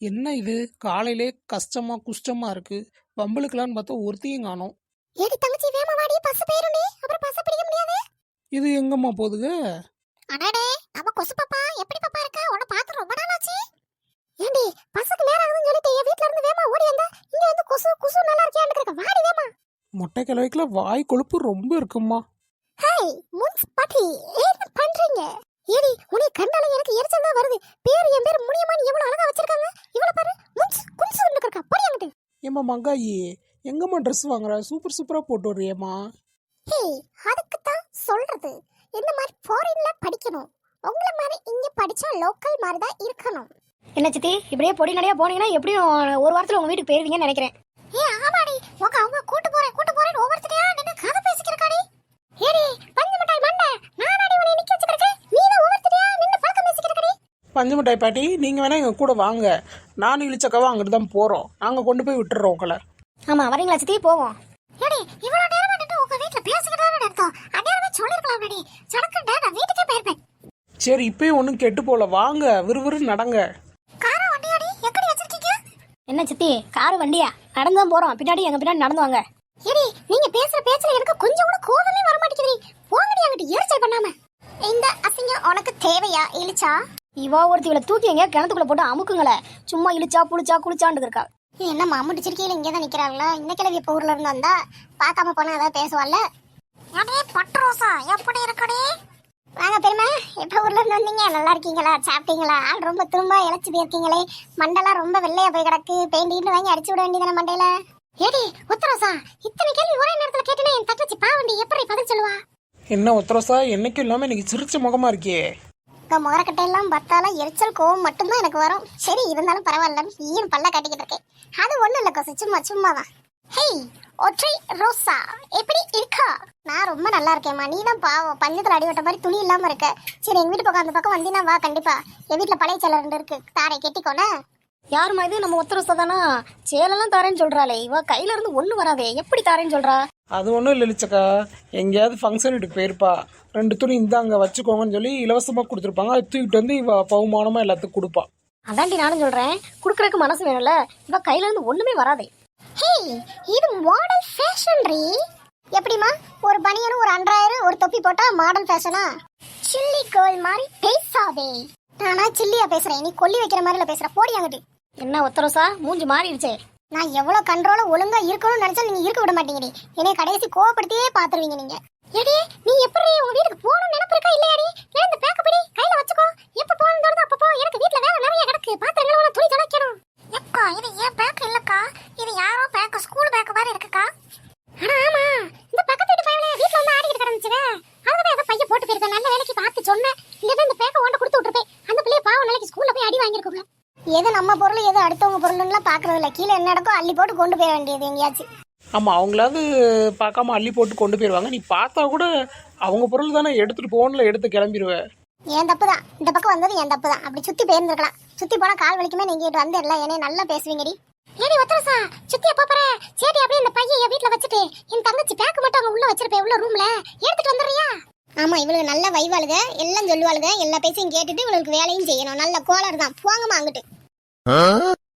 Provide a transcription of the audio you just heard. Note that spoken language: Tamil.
என்ன இது? காலையிலே கஷ்டமா குஷ்டமா இருக்கு. வம்பளுக்கலான்னு பார்த்தா ஒருத்தையும் காணோம். ஏடி தங்கச்சி வேமா வாடி பஸ் அப்புறம் பஸ் பிடிக்க முடியாது. இது எங்கம்மா போகுதுங்க அடடே அவ கொசு பாப்பா. எப்படி பாப்பா இருக்க? உன்னை பார்த்து ரொம்ப நாள் ஆச்சு ஏண்டி பஸ்ஸுக்கு நேரம் ஆகுதுன்னு சொல்லிட்டு என் வீட்ல இருந்து வேமா ஓடி வந்தா இங்க வந்து கொசு குசு நல்லா இருக்கியான்னு இருக்க வாடி வேமா. முட்டை கிழவைக்குல வாய் கொழுப்பு ரொம்ப இருக்கும்மா. ஹாய் முன்ஸ் பாட்டி என்ன பண்றீங்க? ஏடி உனக்கு கண்டால எனக்கு எரிச்சல் தான் வருது. பேர் என் பேர் முனியம்மான்னு எவ்வளவு அழகா வச்சிருக்காங்க இவள பாரு முன்ஸ் குன்ஸ் இருக்கா போடி ஏம்மா மங்காயி. எங்கம்மா ட்ரெஸ் வாங்குற? சூப்பர் சூப்பரா போட்டு வர்றியம்மா. ஹேய் அதுக்கு தான் சொல்றது. இந்த மாதிரி ஃபாரின்ல படிக்கணும். உங்கள மாதிரி இங்க படிச்சா லோக்கல் மாதிரி தான் இருக்கணும். என்ன சித்தி இப்படியே பொடி நடையா போனீங்கன்னா எப்படியும் ஒரு வாரத்துல உங்க வீட்டுக்கு போயிருவீங்கன்னு நினைக்கிறேன். ஏ ஆமாடி. உங்க அவங்க பேசிக்கிறக்கடி பஞ்சு மிட்டாய் பாட்டி நீங்க வேணா எங்க கூட வாங்க. நானும் இழிச்சக்காவும் அங்கிட்டு தான் போறோம். நாங்க கொண்டு போய் விட்டுறோம் உங்களை. ஆமா வரீங்களா சித்தி போவோம். ஏடி இவ்வளவு நேரமா நின்னு உங்க வீட்ல பேசிக்கிட்டு தானே இருந்தோம் அந்நேரமே சொல்லிருக்கலாம்டி சடக்குண்டா நான் வீட்டுக்கே போயிருப்பேன். சரி இப்பயும் ஒன்றும் கெட்டு போல. வாங்க விறுவிறு நடங்க. என்ன சித்தி காரு வண்டியா? நடந்து தான் போறோம். பின்னாடி எங்க பின்னாடி நடந்து வாங்க. ஏடி நீங்க பேசுற பேச்சுல எனக்கு கொஞ்சம் கூட கோவமே வர மாட்டேங்குது போங்கடி அங்கிட்டு எரிச்சல் பண்ணாம. இந்த அசிங்கம் உனக்கு தேவையா இழிச்சா இவா ஒருத்தி இவளை தூக்கி எங்க கிணத்துக்குள்ள போட்டு அமுக்குங்களே. சும்மா இழுச்சா புளிச்சா குளிச்சான்னு இருக்கா? என்ன மம்முடிச்சிருக்கீல இங்கே தான் நிக்கிறாங்களா? இந்த கிழவி இப்ப ஊர்ல இருந்து வந்தா பார்க்காம போனா ஏதாவது பேசுவாள்ல? அடே பட்ரோசா எப்படி இருக்கடே? வாங்க பெருமை எப்ப ஊர்ல இருந்து வந்தீங்க? நல்லா இருக்கீங்களா? சாப்பிட்டீங்களா? ஆள் ரொம்ப திரும்ப இழைச்சி போயிருக்கீங்களே. மண்டெல்லாம் ரொம்ப வெள்ளையா போய் கிடக்கு. பெயிண்ட் வாங்கி அடிச்சு விட வேண்டியதானே மண்டையில? ஏடி உத்தரசா இத்தனை கேள்வி ஒரே நேரத்துல கேட்டேனே என் தங்கச்சி பாவண்டி எப்படி பதில் சொல்லுவா? என்ன ஒத்தரசா என்னைக்கும் இல்லாம இன்னைக்கு சிரிச்ச முகமா இருக்கே இந்த முகரக்கட்டை எல்லாம் பார்த்தாலும் எரிச்சல் கோவம் மட்டும்தான் எனக்கு வரும். சரி இருந்தாலும் பரவாயில்ல. ஈன் பல்ல கட்டிக்கிட்டு இருக்கேன். அது ஒண்ணும் இல்லை கொசு சும்மா சும்மா தான் ஹேய் ஒற்றை ரோசா. எப்படி இருக்கா? நான் ரொம்ப நல்லா இருக்கேம்மா. நீ தான் பாவம். பஞ்சத்தில் அடிவட்ட மாதிரி துணி இல்லாம இருக்க. சரி எங்க வீட்டு பக்கம் அந்த பக்கம் வந்தீங்கன்னா வா கண்டிப்பா. என் வீட்டுல பழைய சேலை ரெண்டு இருக்கு. தாரை கெட்டிக்கோனே. யாருமா இது? நம்ம ஒத்தரசா தானா சேலெல்லாம் தாரேன்னு சொல்றாளே. இவ கையில இருந்து ஒண்ணு வராதே. எப்படி தாரேன்னு சொல்றா? அது ஒன்றும் இல்லை இழிச்சக்கா எங்கேயாவது ஃபங்க்ஷன் வீட்டுக்கு போயிருப்பா. ரெண்டு துணி இந்தாங்க வச்சுக்கோங்கன்னு சொல்லி இலவசமாக கொடுத்துருப்பாங்க. அதை தூக்கிட்டு வந்து இவ பகுமானமாக எல்லாத்துக்கும் கொடுப்பா. அதாண்டி நானும் சொல்கிறேன் கொடுக்குறக்கு மனசு வேணும்ல. இவ கையில இருந்து வராதே. ஹே இது மாடல் ஃபேஷன் ரீ எப்படிமா ஒரு பனியனும் ஒரு அன்றாயிரம் ஒரு தொப்பி போட்டா மாடல் ஃபேஷனா சில்லி கேர்ள் மாதிரி பேசாதே. நானா சில்லியா பேசுறேன். நீ கொல்லி வைக்கிற மாதிரில பேசுற. போடி அங்கிட்டு. என்ன ஒத்தரசா மூஞ்சி மாறிடுச்சே. நான் எவ்வளவு கண்ட்ரோல ஒழுங்கா இருக்கணும்னு நினைச்சா நீங்க இருக்க விட மாட்டீங்கடி. என்னை கடைசி கோவப்படுத்தியே பாத்துருவீங்க நீங்க. ஏடி நீ எப்படி உங்க வீட்டுக்கு போகணும்னு நினைப்பு இருக்கா இல்லையாடி? ஏன் இந்த பேக்க படி கையில வச்சுக்கோ. எப்ப போகணும் தோணுதோ அப்ப போ. எனக்கு வீட்ல வேலை நிறைய கிடக்கு. பாத்திரங்களை துணி துடைக்கணும் எப்பா இது ஏன் பேக் இல்லக்கா? இது யாரோ பேக்க ஸ்கூல் பேக்க மாதிரி இருக்குக்கா. ஆனா ஆமா. இந்த பக்கத்து வீட்டு பையனே வீட்ல வந்து ஆடிக்கிட்டு கிடந்துச்சுவே. அதுதான் ஏதோ பையன் போட்டு போயிருக்கேன். நல்ல வேலைக்கு பார்த்து சொன்னேன். இல்ல இந்த பேக்க ஓண்ட கொடுத்து விட்டுருப்பேன். அந்த பிள்ளைய பாவம் நாளைக்கு ஸ்கூல்ல போய் அடி வாங்கியிருக்கோங்க எது நம்ம பொருள் எது அடுத்தவங்க பொருள்லாம் பாக்குறது இல்ல. கீழே என்ன நடக்கோ அள்ளி போட்டு கொண்டு போயிட வேண்டியது எங்கேயாச்சும் ஆமாம் அவங்களாவது பார்க்காம அள்ளி போட்டு கொண்டு போயிடுவாங்க. நீ பார்த்தா கூட அவங்க பொருள் தானே எடுத்துட்டு போகணும்ல எடுத்து கிளம்பிடுவேன் என் தப்பு தான். இந்த பக்கம் வந்தது என் தப்பு தான். அப்படி சுத்தி போயிருந்திருக்கலாம். சுத்தி போனா கால் வலிக்குமே நீங்க இங்கிட்டு வந்து எல்லாம் என்னைய நல்லா பேசுவீங்கடி. ஏடி ஒத்தரசா சுத்தி எப்ப போற? சரி அப்படியே இந்த பையன் என் வீட்ல வச்சுட்டு என் தங்கச்சி பேக்கு மட்டும் அங்க உள்ள வச்சிருப்பேன் உள்ள ரூம்ல எடுத்துட்டு வந்துடுறியா? ஆமா இவளுக்கு நல்ல வைவாளுக எல்லாம் சொல்லுவாளுக எல்லா பேசையும் கேட்டுட்டு இவளுக்கு வேலையும் செய்யணும். நல்ல கோளர் தான். போங்கம்மா அங்கிட்டு. 嗯。